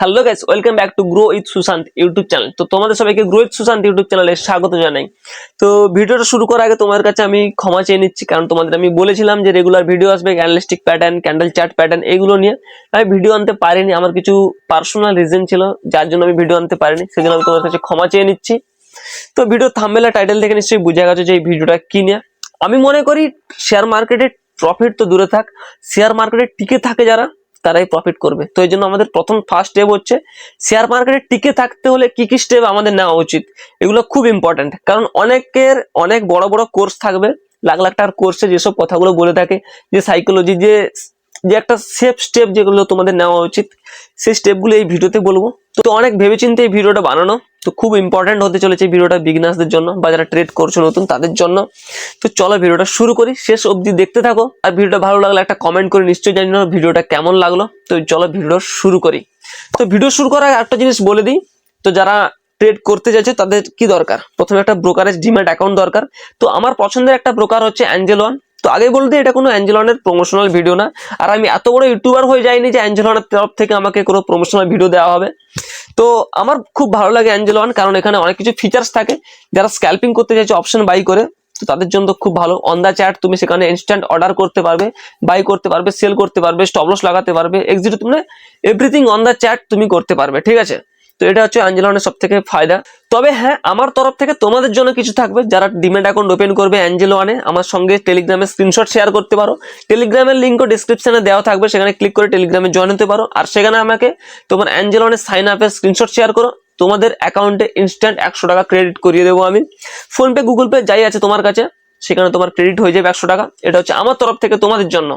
Hello guys welcome back to grow with Sushant YouTube channel তো তোমাদের সবাইকে grow with Sushant YouTube চ্যানেলে স্বাগত জানাই। তো ভিডিওটা শুরু করার আগে তোমাদের কাছে আমি ক্ষমা চেয়ে নিচ্ছি, কারণ তোমাদের আমি বলেছিলাম যে রেগুলার ভিডিও আসবে analytic pattern candle chart pattern এগুলো নিয়ে। আমি ভিডিও আনতে পারিনি, আমার কিছু পার্সোনাল রিজন ছিল, যার জন্য আমি ভিডিও আনতে পারিনি, সেজন্য আমি তোমাদের কাছে ক্ষমা চেয়ে নিচ্ছি। তো ভিডিও থাম্বেলা টাইটেল দেখে নিশ্চয়ই বুঝে গেছো যে এই ভিডিওটা কি নিয়ে। আমি মনে করি শেয়ার মার্কেটে প্রফিট তো দূরে থাক শেয়ার মার্কেটে টিকে থাকে যারা তারাই প্রফিট করবে। তো এই জন্য আমাদের প্রথম ফার্স্ট স্টেপ হচ্ছে শেয়ার মার্কেটে টিকে থাকতে হলে কি কি স্টেপ আমাদের নেওয়া উচিত, এগুলো খুব ইম্পর্টেন্ট কারণ অনেকের অনেক বড় বড় কোর্স থাকবে, লাখ লাখ টাকার কোর্সে যেসব কথাগুলো বলে থাকে, যে সাইকোলজি যে যে একটা সেফ স্টেপ যেগুলো তোমাদের নেওয়া উচিত, সেই স্টেপগুলো এই ভিডিওতে বলব। তো অনেক ভেবেচিন্তে এই ভিডিওটা বানানো। তো খুব ইম্পর্ট্যান্ট হতে চলেছে ভিডিওটা বিগনার্সদের জন্য বা যারা ট্রেড করছ নতুন, তাদের জন্য। তো চলো ভিডিওটা শুরু করি, শেষ অবধি দেখতে থাকো। আর ভিডিওটা ভালো লাগলে একটা কমেন্ট করে নিশ্চয়ই জানিও ভিডিওটা কেমন লাগল। তো চলো ভিডিও শুরু করি। তো ভিডিও শুরু করার একটা জিনিস বলে দিই, তো যারা ট্রেড করতে যাচ্ছে তাদের কি দরকার? প্রথমে একটা ব্রোকারেজ ডিম্যাট অ্যাকাউন্ট দরকার। তো আমার পছন্দের একটা ব্রোকার হচ্ছে অ্যাঞ্জেল ওয়ান তো আগে বলতে এটা কোনো অ্যাঞ্জেল ওয়ানের প্রমোশনাল ভিডিও না। আর আমি এত বড় ইউটিউবার হয়ে যাইনি যে অ্যাঞ্জেল ওয়ানের তরফ থেকে আমাকে কোনো প্রমোশনাল ভিডিও দেওয়া হবে। তো আমার খুব ভালো লাগে অ্যাঞ্জেল ওয়ান, কারণ এখানে অনেক কিছু ফিচার্স থাকে। যারা স্ক্যাল্পিং করতে চাইছে অপশন বাই করে, তো তাদের জন্য খুব ভালো। অন দ্য চ্যাট তুমি সেখানে ইনস্ট্যান্ট অর্ডার করতে পারবে বাই করতে পারবে সেল করতে পারবে স্টপলস লাগাতে পারবে এক্সিট তুমি এভরিথিং অন দ্য চ্যাট তুমি করতে পারবে, ঠিক আছে? তো এটা হচ্ছে অ্যাঞ্জেলনের সব থেকে ফায়দা। তবে হ্যাঁ আমার তরফ থেকে তোমাদের জন্য কিছু থাকবে। যারা ডিমেট অ্যাকাউন্ট ওপেন করবে অ্যাঞ্জেলো ওয়ানে, আমার সঙ্গে টেলিগ্রামে স্ক্রিনশট শেয়ার করতে পারো। টেলিগ্রামের লিঙ্কও ডিসক্রিপশনে দেওয়া থাকবে, সেখানে ক্লিক করে টেলিগ্রামে জয়েন হতে পারো। আর সেখানে আমাকে তোমার অ্যাঞ্জেলো ওয়ানের সাইন আপের স্ক্রিনশট শেয়ার করো। তোমাদের অ্যাকাউন্টে ইনস্ট্যান্ট একশো টাকা ক্রেডিট করিয়ে দেবো আমি। ফোনপে গুগল পে যাই আছে তোমার কাছে, সেখানে তোমার ক্রেডিট হয়ে যাবে একশো টাকা। এটা হচ্ছে আমার তরফ থেকে তোমাদের জন্য।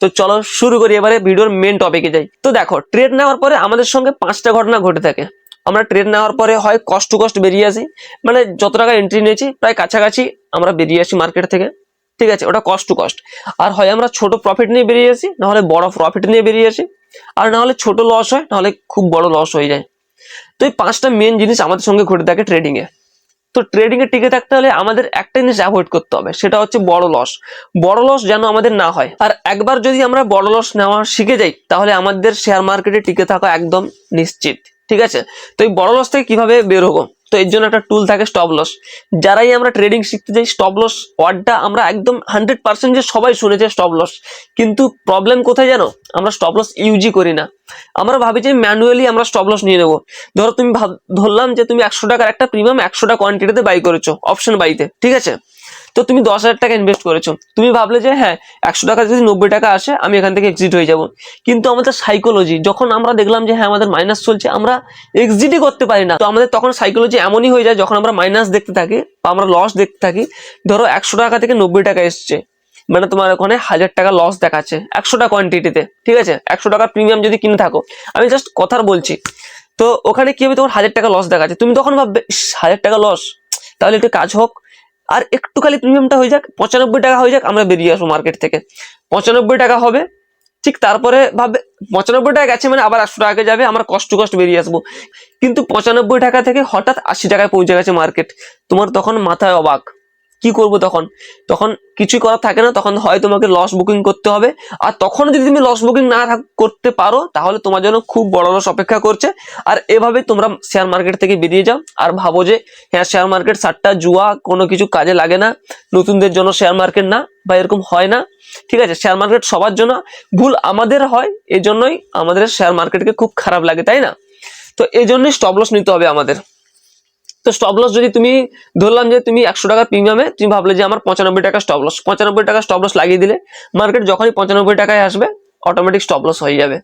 তো চলো শুরু করি এবারে, ভিডিওর মেন টপিকে যাই। তো দেখো ট্রেড নেওয়ার পরে আমাদের সঙ্গে পাঁচটা ঘটনা ঘটে থাকে। আমরা ট্রেড নেওয়ার পরে হয় কষ্ট টু কষ্ট বেরিয়ে আসি। মানে যত টাকা এন্ট্রি নিয়েছি, প্রায় কাছাকাছি আমরা বেরিয়ে আসি মার্কেট থেকে। ঠিক আছে? ওটা কষ্ট টু কষ্ট আর হয় আমরা ছোট প্রফিট নিয়ে বেরিয়ে আসি, নাহলে বড় প্রফিট নিয়ে বেরিয়ে আসি। আর নাহলে ছোট লস হয়, নাহলে খুব বড় লস হয়ে যায়। তো এই পাঁচটা মেন জিনিস আমাদের সঙ্গে ঘটে থাকে ট্রেডিং এ। তো ট্রেডিং এ টিকে থাকতে হলে আমাদের একটা জিনিস অ্যাভয়েড করতে হবে, সেটা হচ্ছে বড় লস বড় লস যেন আমাদের না হয়। আর একবার যদি আমরা বড় লস নেওয়া শিখে যাই, তাহলে আমাদের শেয়ার মার্কেটে টিকে থাকা একদম নিশ্চিত। ঠিক আছে? তো এই বড় লস থেকে কীভাবে বের হব? তো এর জন্য একটা টুল থাকে স্টপ লস যারাই আমরা ট্রেডিং শিখতে যাই স্টপ লস ওয়ার্ডটা আমরা একদম হান্ড্রেড পার্সেন্ট যে সবাই শুনেছে স্টপ লস কিন্তু প্রবলেম কোথায় জানো? আমরা স্টপ লস ইউজই করি না। আমরা ভাবি যে ম্যানুয়ালি আমরা স্টপ লস নিয়ে নেব। ধরো তুমি ভাব, ধরলাম যে তুমি একশো টাকার একটা প্রিমিয়াম একশোটা কোয়ান্টিটিতে বাই করেছ অপশন বাইতে ঠিক আছে? তো তুমি দশ হাজার টাকা ইনভেস্ট করেছ। তুমি ভাবলে যে হ্যাঁ একশো টাকা যদি নব্বই টাকা আসে, আমি এখান থেকে এক্সিট হয়ে যাব। কিন্তু আমাদের সাইকোলজি যখন আমরা দেখলাম যে হ্যাঁ আমাদের মাইনাস চলছে, আমরা এক্সিটই করতে পারি না। তো আমাদের তখন সাইকোলজি এমনই হয়ে যায়, যখন আমরা মাইনাস দেখতে থাকি বা আমরা লস দেখতে থাকি, ধরো একশো টাকা থেকে নব্বই টাকা এসছে। মানে তোমার ওখানে হাজার টাকা লস দেখাচ্ছে একশোটা কোয়ান্টিটিতে ঠিক আছে? একশো টাকার প্রিমিয়াম যদি কিনে থাকো। আমি জাস্ট কথার বলছি, তো ওখানে কি হবে? তোমার হাজার টাকা লস দেখাচ্ছে। তুমি তখন ভাববে হাজার টাকা লস তাহলে একটু কাজ হোক। আর একটু খালি প্রিমিয়ামটা হয়ে যাক, পঁচানব্বই টাকা হয়ে যাক, আমরা বেরিয়ে আসব মার্কেট থেকে। পঁচানব্বই টাকা হবে, ঠিক তারপরে ভাবে, পঁচানব্বই টাকা গেছে মানে আবার একশো টাকা যাবে, আমার কষ্ট কষ্ট বেরিয়ে আসব। কিন্তু পঁচানব্বই টাকা থেকে হঠাৎ আশি টাকায় পৌঁছে গেছে মার্কেট তোমার তখন মাথায় অবাক। কি করব তখন? তখন কিছুই করার থাকে না, তখন হয় তোমাকে লস বুকিং করতে হবে। আর তখন যদি তুমি লস বুকিং না করতে পারো, তাহলে তোমার জন্য খুব বড় লস অপেক্ষা করছে। আর এভাবে তোমরা শেয়ার মার্কেট থেকে বেরিয়ে যাও। আর ভাবো যে হ্যাঁ শেয়ার মার্কেট সাতটা জুয়া, কোনো কিছু কাজে লাগে না। নতুনদের জন্য শেয়ার মার্কেট না, বা এরকম হয় না। ঠিক আছে শেয়ার মার্কেট সবার জন্য ভুল আমাদের হয়, এজন্যই আমাদের শেয়ার মার্কেটকে খুব খারাপ লাগে, তাই না? তো এই জন্যই স্টপ লস নিতে হবে আমাদের। তো স্টপ লস যদি তুমি ধরলাম যে তুমি একশো টাকা প্রিমিয়ামে তুমি ভাবলে যে আমার পঁচানব্বই টাকা স্টপ লস পঁচানব্বই টাকা স্টপ লস লাগিয়ে দিলে মার্কেট যখনই পঁচানব্বই টাকায় আসবে অটোমেটিক স্টপ লস হয়ে যাবে।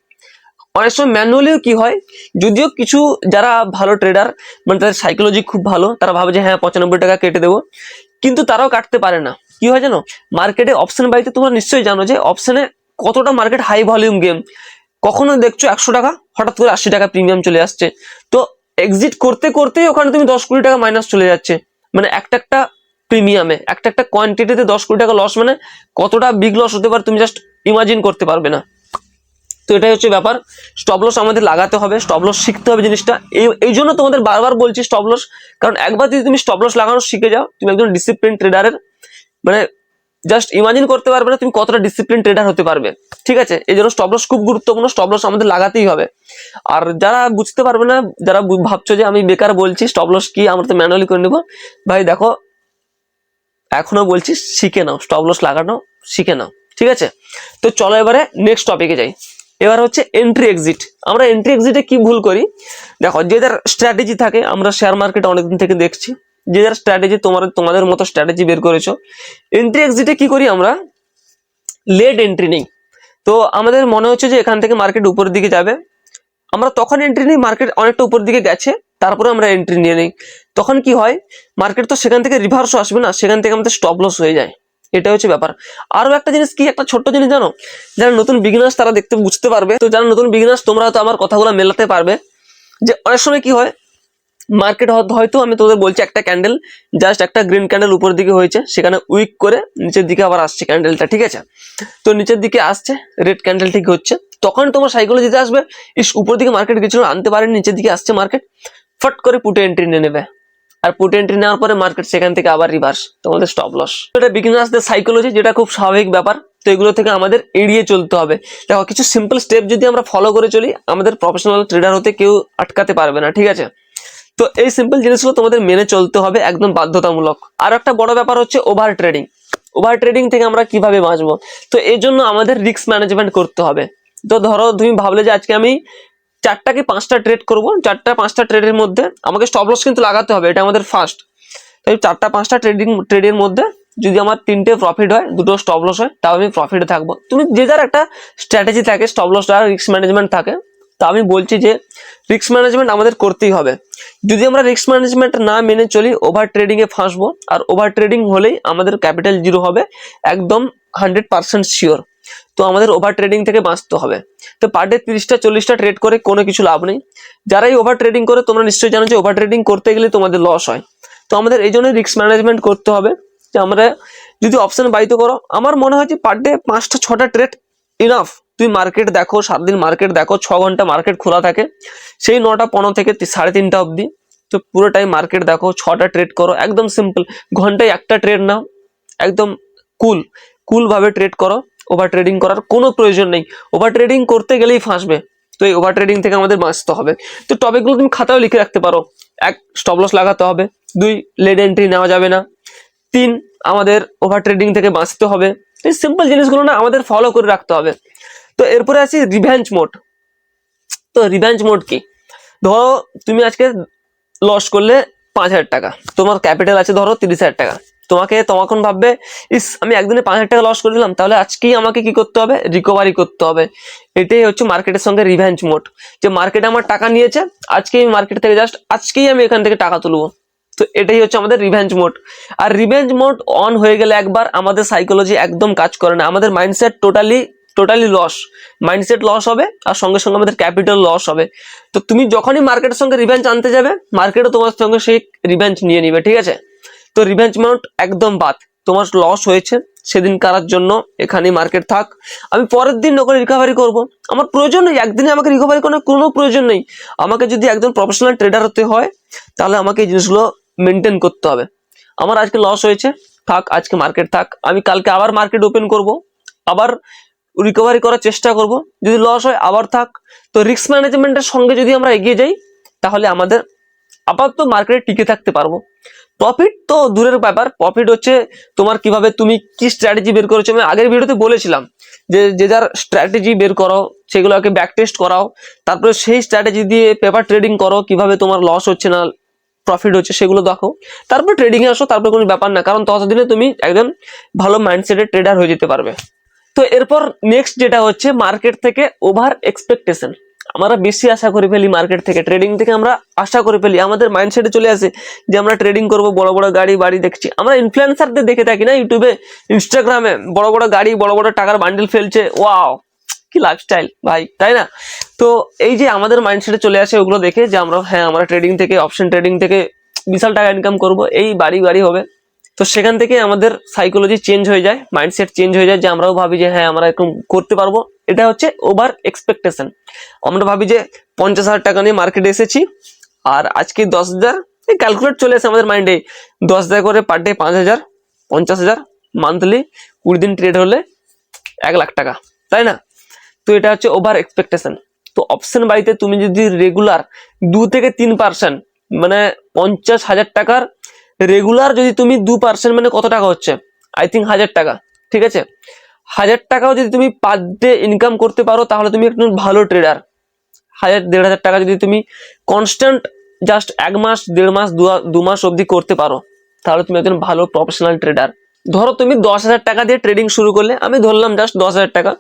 অনেক সময় ম্যানুয়ালিও কি হয়, যদিও কিছু যারা ভালো ট্রেডার মানে তাদের সাইকোলজি খুব ভালো, তারা ভাবে যে হ্যাঁ পঁচানব্বই টাকা কেটে দেবো। কিন্তু তারাও কাটতে পারে না। কি হয় জানো? মার্কেটে অপশন বাইতে তোমরা নিশ্চয়ই জানো যে অপশনে কতটা মার্কেট হাই ভলিউম গেম কখনো দেখছ একশো টাকা, হঠাৎ করে আশি টাকা প্রিমিয়াম চলে আসছে। তো এক্সিট করতে করতেই ওখানে তুমি দশ কোটি টাকা মাইনাস চলে যাচ্ছে। মানে একটা একটা প্রিমিয়ামে একটা একটা কোয়ান্টিটিতে দশ কোটি টাকা লস মানে কতটা বিগ লস হতে পারে তুমি জাস্ট ইমাজিন করতে পারবে না। তো এটাই হচ্ছে ব্যাপার। স্টপ লস আমাদের লাগাতে হবে স্টপ লস শিখতে হবে জিনিসটা। এই এই জন্য তোমাদের বারবার বলছি স্টপ লস কারণ একবার যদি তুমি স্টপ লস লাগানো শিখে যাও, তুমি একজন ডিসিপ্লিন ট্রেডারের মানে জাস্ট ইমাজিন করতে পারবে না, তুমি কতটা ডিসিপ্লিন ট্রেডার হতে পারবে। ঠিক আছে? এই জন্য স্টপ লস খুব গুরুত্বপূর্ণ স্টপ লস আমাদের লাগাতেই হবে। আর যারা বুঝতে পারবে না, যারা ভাবছ যে আমি বেকার বলছি স্টপ লস কি, আমরা তো ম্যানুয়ালি করে নেব। ভাই দেখো, এখনও বলছি শিখে নাও স্টপ লস লাগানো শিখে নাও। ঠিক আছে? তো চলো এবারে নেক্সট টপিকে যাই। এবার হচ্ছে এন্ট্রি এক্সিট আমরা এন্ট্রি এক্সিটে কি ভুল করি? দেখো, যে যার স্ট্র্যাটেজি থাকে, আমরা শেয়ার মার্কেট অনেকদিন থেকে দেখছি। যে যার স্ট্র্যাটেজি তোমার, তোমাদের মতো স্ট্র্যাটেজি বের করেছ। এন্ট্রি এক্সিটে কি করি আমরা? লেট এন্ট্রি নেই। তো আমাদের মনে হচ্ছে যে এখান থেকে মার্কেট উপরের দিকে যাবে। আমরা তখন এন্ট্রি নিই মার্কেট অনেকটা উপর দিকে গেছে, তারপরে আমরা এন্ট্রি নিয়ে নিই। তখন কি হয়? মার্কেট তো সেখান থেকে রিভার্সও আসবে না, সেখান থেকে আমাদের স্টপ লস হয়ে যায়। এটা হচ্ছে ব্যাপার। আরও একটা জিনিস কি, একটা ছোট্ট জিনিস জানো? যারা নতুন বিগিনার্স তারা দেখতে বুঝতে পারবে। তো যারা নতুন বিগিনার্স তোমরা হয়তো আমার কথাগুলো মেলাতে পারবে। যে অনেক সময় কি হয়? মার্কেট হয়তো আমি তোদের বলছি একটা ক্যান্ডেল জাস্ট একটা গ্রিন ক্যান্ডেল উপর দিকে হয়েছে, সেখানে উইক করে নিচের দিকে আবার আসছে ক্যান্ডেলটা ঠিক আছে? তো নিচের দিকে আসছে রেড ক্যান্ডেল ঠিক হচ্ছে। তখন তোমার সাইকোলজিতে আসবে, ইস, উপর দিকে মার্কেট গেছিল আনতে পারেনি, নিচের দিকে আসছে মার্কেট ফট করে পুটে এন্ট্রি নিয়ে নেবে। আর পুটে এন্ট্রি নেওয়ার পরে মার্কেট সেখান থেকে আবার রিভার্স তোমাদের স্টপ লস এটা বিগিনার্সদের সাইকোলজি যেটা খুব স্বাভাবিক ব্যাপার। তো এগুলো থেকে আমাদের এড়িয়ে চলতে হবে। দেখো, কিছু সিম্পল স্টেপ যদি আমরা ফলো করে চলি, আমাদের প্রফেশনাল ট্রেডার হতে কেউ আটকাতে পারবে না, ঠিক আছে? তো এই সিম্পল জিনিসগুলো তোমাদের মেনে চলতে হবে একদম বাধ্যতামূলক। আর একটা বড় ব্যাপার হচ্ছে ওভার ট্রেডিং ওভার ট্রেডিং থেকে আমরা কীভাবে বাঁচবো? তো এই জন্য আমাদের রিস্ক ম্যানেজমেন্ট করতে হবে। তো ধরো তুমি ভাবলে যে আজকে আমি চারটা কি পাঁচটা ট্রেড করব? চারটা, পাঁচটা ট্রেডের মধ্যে আমাকে স্টপ লস কিন্তু লাগাতে হবে, এটা আমাদের ফার্স্ট তাই চারটা, পাঁচটা ট্রেডিং ট্রেডের মধ্যে যদি আমার তিনটে প্রফিট হয়, দুটো স্টপ লস হয়, তাও আমি প্রফিটে থাকব। তুমি যে যার একটা স্ট্র্যাটেজি থাকে স্টপ লস রিস্ক ম্যানেজমেন্ট থাকে তা আমি বলছি যে রিস্ক ম্যানেজমেন্ট আমাদের করতেই হবে। যদি আমরা রিস্ক ম্যানেজমেন্ট না মেনে চলি ওভার ট্রেডিং এ ফাঁসবো, আর ওভার ট্রেডিং হলেই আমাদের ক্যাপিটাল জিরো হবে, একদম হান্ড্রেড পার্সেন্ট শিওর তো আমাদের ওভার ট্রেডিং থেকে বাঁচতে হবে। তো পার ডে তিরিশটা, চল্লিশটা ট্রেড করে কোনো কিছু লাভ নেই। যারাই ওভার ট্রেডিং করে, তোমরা নিশ্চয়ই জানো যে ওভার ট্রেডিং করতে গেলে তোমাদের লস হয়। তো আমাদের এই জন্য রিস্ক ম্যানেজমেন্ট করতে হবে, যে আমরা যদি অপশন বাইতে করো, আমার মনে হয় যে পার ডে পাঁচটা, ছটা ট্রেড ইনাফ তুমি মার্কেট দেখো, সাত দিন মার্কেট দেখো, ছ ঘণ্টা মার্কেট খোলা থাকে। সেই নটা পনেরো থেকে সাড়ে তিনটা অবধি। তো পুরো টাইম মার্কেট দেখো, ছটা ট্রেড করো, একদম সিম্পল ঘন্টায় একটা ট্রেড নাও, একদম কুল কুলভাবে ট্রেড করো ওভার ট্রেডিং করার কোনো প্রয়োজন নেই। ওভার ট্রেডিং করতে গেলেই ফাঁসবে। তো এই ওভার ট্রেডিং থেকে আমাদের বাঁচতে হবে। তো টপিকগুলো তুমি খাতাও লিখে রাখতে পারো। এক স্টপ লস লাগাতে হবে। দুই লেড এন্ট্রি নেওয়া যাবে না। তিন, আমাদের ওভার ট্রেডিং থেকে বাঁচতে হবে। এই সিম্পল জিনিসগুলো না আমাদের ফলো করে রাখতে হবে। তো এরপরে আছি রিভেঞ্জ মোড তো রিভেঞ্জ মোড কি? ধরো তুমি আজকে লস করলে পাঁচ হাজার টাকা, তোমার ক্যাপিটাল আছে ধরো তিরিশ হাজার টাকা। তোমাকে তখন ভাববে, ইস, আমি একদিনে পাঁচ হাজার টাকা লস করে দিলাম, তাহলে আজকেই আমাকে কি করতে হবে? রিকভারি করতে হবে। এটাই হচ্ছে মার্কেটের সঙ্গে রিভেঞ্জ মোড যে মার্কেটে আমার টাকা নিয়েছে আজকে আমি মার্কেট থেকে জাস্ট আজকেই আমি এখান থেকে টাকা তুলবো। তো এটাই হচ্ছে আমাদের রিভেঞ্জ মোড আর রিভেঞ্জ মোড অন হয়ে গেলে একবার আমাদের সাইকোলজি একদম কাজ করে না। আমাদের mindset totally totally loss mindset loss হবে, আর সঙ্গে সঙ্গে আমাদের ক্যাপিটাল লস হবে। তো তুমি যখনই মার্কেটের সঙ্গে রিভেঞ্জ আনতে যাবে মার্কেটও তোমার সঙ্গে সেই রিভেঞ্জ নিয়ে নিবে, ঠিক আছে? তো রিভেঞ্জ মোড একদম বাদ। তোমার লস হয়েছে, সেদিন কারার জন্য এখানে মার্কেট থাক। আমি পরের দিন ওখানে রিকভারি করব। আমার প্রয়োজন নেই, একদিনে আমাকে রিকভারি করার কোনো প্রয়োজন নেই। আমাকে যদি একজন প্রফেশনাল ট্রেডার হতে হয়, তাহলে আমাকে এই জিনিসগুলো মেনটেন করতে হবে। আমার আজকে লস হয়েছে, থাক, আজকে মার্কেট থাক। আমি কালকে আবার মার্কেট ওপেন করব। আবার রিকভারি করার চেষ্টা করব। যদি লস হয়, আবার থাক। তো রিস্ক ম্যানেজমেন্টের সঙ্গে যদি আমরা এগিয়ে যাই, তাহলে আমাদের আপাতত মার্কেটে টিকে থাকতে পারব। প্রফিট তো দূরের ব্যাপার। প্রফিট হচ্ছে তোমার কীভাবে তুমি কি স্ট্র্যাটেজি বের করেছ। আমি আগের ভিডিওতে বলেছিলাম যে যে যার স্ট্র্যাটেজি বের করো, সেগুলোকে ব্যাক টেস্ট করাও। তারপরে সেই স্ট্র্যাটেজি দিয়ে পেপার ট্রেডিং করো, কীভাবে তোমার লস হচ্ছে না প্রফিট হচ্ছে, সেগুলো দেখো। তারপর ট্রেডিংয়ে আসো, তারপর কোনো ব্যাপার না। কারণ ততদিনে তুমি একদম ভালো মাইন্ডসেটের ট্রেডার হয়ে যেতে পারবে। তো এরপর নেক্সট যেটা হচ্ছে মার্কেট থেকে ওভার এক্সপেকটেশন আমরা বেশি আশা করে ফেলি মার্কেট থেকে। ট্রেডিং থেকে আমরা আশা করে ফেলি। আমাদের মাইন্ডসেটে চলে আসে যে আমরা ট্রেডিং করব, বড় বড় গাড়ি, বাড়ি দেখছি। আমরা ইনফ্লুয়েন্সারদের দেখে থাকি না ইউটিউবে ইনস্টাগ্রামে বড় বড় গাড়ি, বড় বড় টাকার বান্ডেল ফেলছে। ওয়াও কি লাইফস্টাইল ভাই, তাই না? তো এই যে আমাদের মাইন্ডসেটে চলে আসে ওগুলো দেখে যে আমরা হ্যাঁ আমরা ট্রেডিং থেকে অপশন ট্রেডিং থেকে বিশাল টাকা ইনকাম করব। এই বাড়ি বাড়ি হবে। তো সেখান থেকে আমাদের সাইকোলজি চেঞ্জ হয়ে যায় মাইন্ডসেট চেঞ্জ হয়ে যায়, যে আমরাও ভাবি যে হ্যাঁ আমরা এরকম করতে পারব। এটা হচ্ছে ওভার এক্সপেকটেশন আমরা ভাবি যে পঞ্চাশ হাজার টাকা নিয়ে মার্কেটে এসেছি, আর আজকে দশ হাজার, এই ক্যালকুলেট চলে আসে আমাদের মাইন্ডে দশ হাজার করে পার ডে পাঁচ হাজার, পঞ্চাশ হাজার মান্থলি কুড়ি দিন ট্রেড হলে এক লাখ টাকা, তাই না? তো এটা হচ্ছে ওভার এক্সপেকটেশন তো অপশন বাড়িতে তুমি যদি রেগুলার দু থেকে তিন পার্সেন্ট মানে পঞ্চাশ হাজার টাকার রেগুলার যদি তুমি দু পার্সেন্ট মানে কত টাকা হচ্ছে? আই থিঙ্ক হাজার টাকা, ঠিক আছে? হাজার টাকাও যদি তুমি পার ডে ইনকাম করতে পারো, তাহলে তুমি একজন ভালো ট্রেডার হাজার, দেড় হাজার টাকা যদি তুমি কনস্ট্যান্ট জাস্ট এক মাস, দেড় মাস, দু- মাস অবধি করতে পারো, তাহলে তুমি একজন ভালো প্রফেশনাল ট্রেডার ধরো তুমি দশ হাজার টাকা দিয়ে ট্রেডিং শুরু করলে, আমি ধরলাম জাস্ট দশ হাজার টাকা,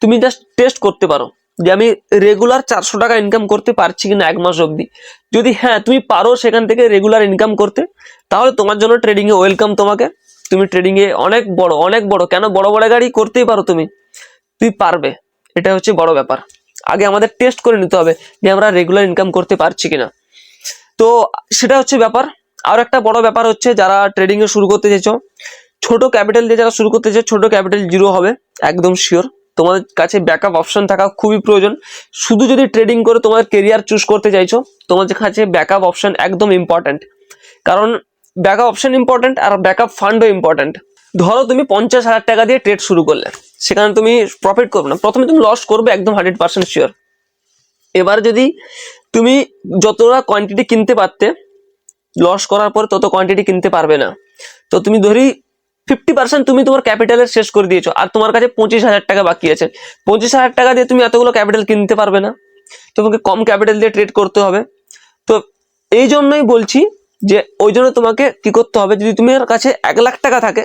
তুমি জাস্ট টেস্ট করতে পারো। যে আমি রেগুলার চারশো টাকা ইনকাম করতে পারছি কিনা এক মাস অবধি। যদি হ্যাঁ তুমি পারো সেখান থেকে রেগুলার ইনকাম করতে, তাহলে তোমার জন্য ট্রেডিং এ ওয়েলকাম তোমাকে। তুমি ট্রেডিং এ অনেক বড় অনেক বড়। কেন বড় বড় গাড়ি করতেই পারো তুমি? তুই পারবে। এটা হচ্ছে বড় ব্যাপার। আগে আমাদের টেস্ট করে নিতে হবে যে আমরা রেগুলার ইনকাম করতে পারছি কিনা। তো সেটা হচ্ছে ব্যাপার। আর একটা বড় ব্যাপার হচ্ছে যারা ট্রেডিং এ শুরু করতে চাইছো, ছোট ক্যাপিটাল দিয়ে যারা শুরু করতে চাই ছোট ক্যাপিটাল জিরো হবে, একদম শিওর তোমাদের কাছে ব্যাকআপ অপশন থাকা খুবই প্রয়োজন। শুধু যদি ট্রেডিং করে তোমার কেরিয়ার চুজ করতে চাইছো, তোমাদের কাছে ব্যাকআপ অপশন একদম ইম্পর্ট্যান্ট কারণ ব্যাকআপ অপশন ইম্পর্ট্যান্ট আর ব্যাকআপ ফান্ডও ইম্পর্ট্যান্ট ধরো তুমি পঞ্চাশ হাজার টাকা দিয়ে ট্রেড শুরু করলে, সেখানে তুমি প্রফিট করবে না। প্রথমে তুমি লস করবে একদম হান্ড্রেড পার্সেন্ট শিওর এবার যদি তুমি যতটা কোয়ান্টিটি কিনতে পারতে লস করার পর তত কোয়ান্টিটি কিনতে পারবে না। তো তুমি ধরি ফিফটি পার্সেন্ট তুমি তোমার ক্যাপিটালের শেষ করে দিয়েছ। আর তোমার কাছে পঁচিশ হাজার টাকা বাকি আছে। পঁচিশ হাজার টাকা দিয়ে তুমি এতগুলো ক্যাপিটাল কিনতে পারবে না। তোমাকে কম ক্যাপিটাল দিয়ে ট্রেড করতে হবে। তো এই জন্যই বলছি যে, ওই জন্য তোমাকে কি করতে হবে, যদি তোমার কাছে এক লাখ টাকা থাকে,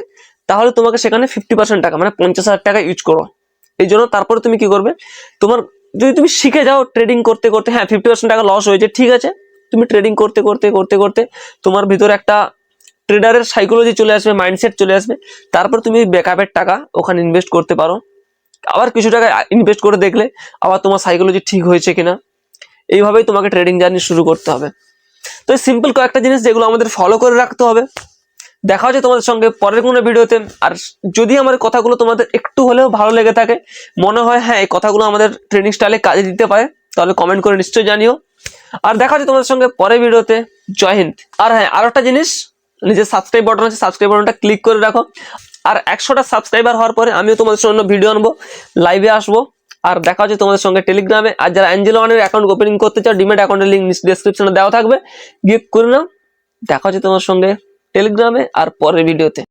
তাহলে তোমাকে সেখানে ফিফটি পার্সেন্ট টাকা মানে পঞ্চাশ হাজার টাকা ইউজ করো। এই জন্য তারপরে তুমি কি করবে, তোমার যদি তুমি শিখে যাও ট্রেডিং করতে করতে হ্যাঁ ফিফটি পার্সেন্ট টাকা লস হয়েছে, ঠিক আছে। তুমি ট্রেডিং করতে করতে করতে করতে তোমার ভিতরে একটা ট্রেডারের সাইকোলজি চলে আসবে মাইন্ডসেট চলে আসবে, তারপর তুমি ব্যাকআপের টাকা ওখানে ইনভেস্ট করতে পারো। আবার কিছু টাকা ইনভেস্ট করে দেখলে আবার তোমার সাইকোলজি ঠিক হয়েছে কিনা। এইভাবেই তোমাকে ট্রেডিং জার্নি শুরু করতে হবে। তো সিম্পল কয়েকটা জিনিস যেগুলো আমাদের ফলো করে রাখতে হবে। দেখা হচ্ছে তোমাদের সঙ্গে পরের কোনো ভিডিওতে। আর যদি আমার কথাগুলো তোমাদের একটু হলেও ভালো লেগে থাকে, মনে হয় হ্যাঁ এই কথাগুলো আমাদের ট্রেনিং স্টাইলে কাজে দিতে পারে, তাহলে কমেন্ট করে নিশ্চয়ই জানিও। আর দেখা হচ্ছে তোমাদের সঙ্গে পরের ভিডিওতে। জয় হিন্দ। আর হ্যাঁ আর একটা জিনিস নিজের সাবস্ক্রাইব বাটন আছে সাবস্ক্রাইব বাটনটা ক্লিক করে রাখো। আর একশোটা সাবস্ক্রাইবার হওয়ার পরে আমিও তোমাদের সঙ্গে ভিডিও আনব লাইভে আসব। আর দেখা হচ্ছে তোমাদের সঙ্গে টেলিগ্রামে আর যারা অ্যাঞ্জেলো ওয়ানের অ্যাকাউন্ট ওপেনিং করতে চাও ডিমেট অ্যাকাউন্টের লিঙ্ক ডিসক্রিপশনে দেওয়া থাকবে। গিফট করে নাও। দেখা হচ্ছে তোমার সঙ্গে টেলিগ্রামে আর পরের ভিডিওতে